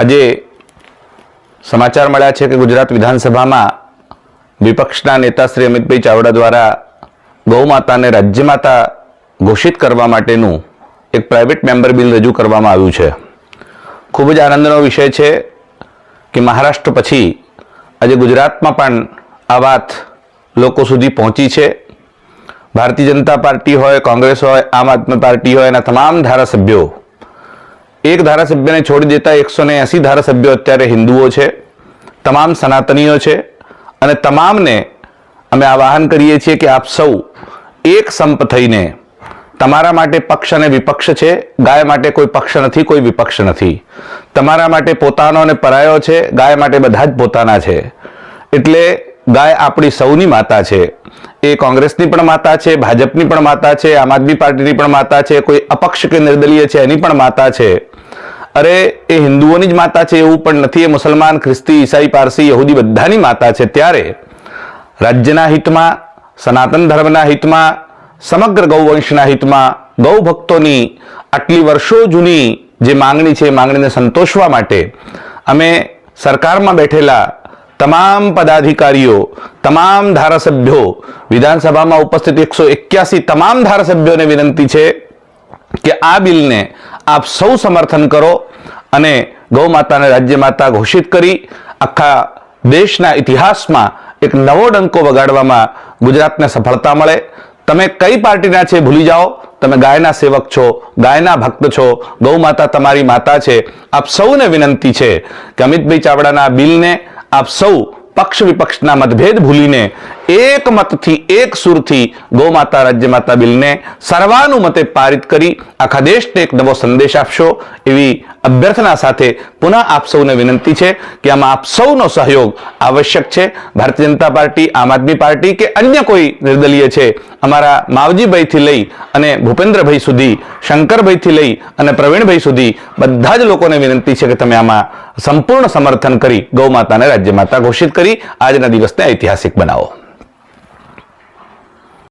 આજે સમાચાર મળ્યા છે કે ગુજરાત વિધાનસભામાં વિપક્ષના નેતા શ્રી અમિતભાઈ ચાવડા દ્વારા ગૌમાતાને રાજ્યમાતા ઘોષિત કરવા માટેનું એક પ્રાઇવેટ મેમ્બર બિલ રજૂ કરવામાં આવ્યું છે. ખૂબ જ આનંદનો વિષય છે કે મહારાષ્ટ્ર પછી આજે ગુજરાતમાં પણ આ વાત લોકો સુધી પહોંચી છે. ભારતીય જનતા પાર્ટી હોય, કોંગ્રેસ હોય, આમ આદમી પાર્ટી હોય, એના તમામ ધારાસભ્યો એક ધારાસભ્યને છોડી દેતા એકસો ને એંસી ધારાસભ્યો અત્યારે હિન્દુઓ છે, તમામ સનાતનીઓ છે અને તમામને અમે આવાહન કરીએ છીએ કે આપ સૌ એક સંપ થઈને તમારા માટે પક્ષ અને વિપક્ષ છે, ગાય માટે કોઈ પક્ષ નથી, કોઈ વિપક્ષ નથી. તમારા માટે પોતાનો અને પરાયો છે, ગાય માટે બધા જ પોતાના છે. એટલે ગાય આપણી સૌની માતા છે. એ કોંગ્રેસની પણ માતા છે, ભાજપની પણ માતા છે, આમ આદમી પાર્ટીની પણ માતા છે, કોઈ અપક્ષ કે નિર્દલીય છે, એની પણ માતા છે. અરે, એ હિન્દુઓની જ માતા છે એવું પણ નથી. એ મુસલમાન, ખ્રિસ્તી, ઈસાઈ, પારસી, યહૂદી બધાની માતા છે ત્યારે રાજ્યના હિતમાં, સનાતન ધર્મના હિતમાં, સમગ્ર ગૌવંશના હિતમાં ગૌ આટલી વર્ષો જૂની જે માંગણી છે, એ માંગણીને સંતોષવા માટે અમે સરકારમાં બેઠેલા તમામ પદાધિકારીઓ, તમામ ધારાસભ્યો, વિધાનસભામાં ઉપસ્થિત એકસો એક્યાસી તમામ ધારાસભ્યોને વિનંતી છે કે આ બિલને આપ સૌ સમર્થન કરો અને ગૌ માતાને રાજ્ય માતા ઘોષિત કરી આખા દેશના ઇતિહાસમાં એક નવો ડંકો વગાડવામાં ગુજરાતને સફળતા મળે. તમે કઈ પાર્ટીના છે ભૂલી જાઓ. તમે ગાયના સેવક છો, ગાયના ભક્ત છો, ગૌ માતા તમારી માતા છે. આપ સૌને વિનંતી છે કે અમિતભાઈ ચાવડાના બિલને આપ સૌ પક્ષ વિપક્ષના મતભેદ ભૂલીને એક મતથી એક સુરથી ગૌમાતા રાજ્ય માતા બિલને સર્વાનુમતે પારિત કરી આખા દેશને એક નવો સંદેશ આપશો એવી અભ્યર્થના સાથે પુનઃ આપ સૌને વિનંતી છે કે આમાં આપ સૌનો સહયોગ આવશ્યક છે. ભારતીય જનતા પાર્ટી, આમ આદમી પાર્ટી કે અન્ય કોઈ નિર્દલીય છે. અમારા માવજીભાઈથી લઈ અને ભૂપેન્દ્રભાઈ સુધી, શંકરભાઈથી લઈ અને પ્રવીણભાઈ સુધી બધા જ લોકોને વિનંતી છે કે તમે આમાં સંપૂર્ણ સમર્થન કરી ગૌમાતાને રાજ્યમાતા રાજ્ય માતા ઘોષિત કરી. આજના દિવસને ઐતિહાસિક બનાવો.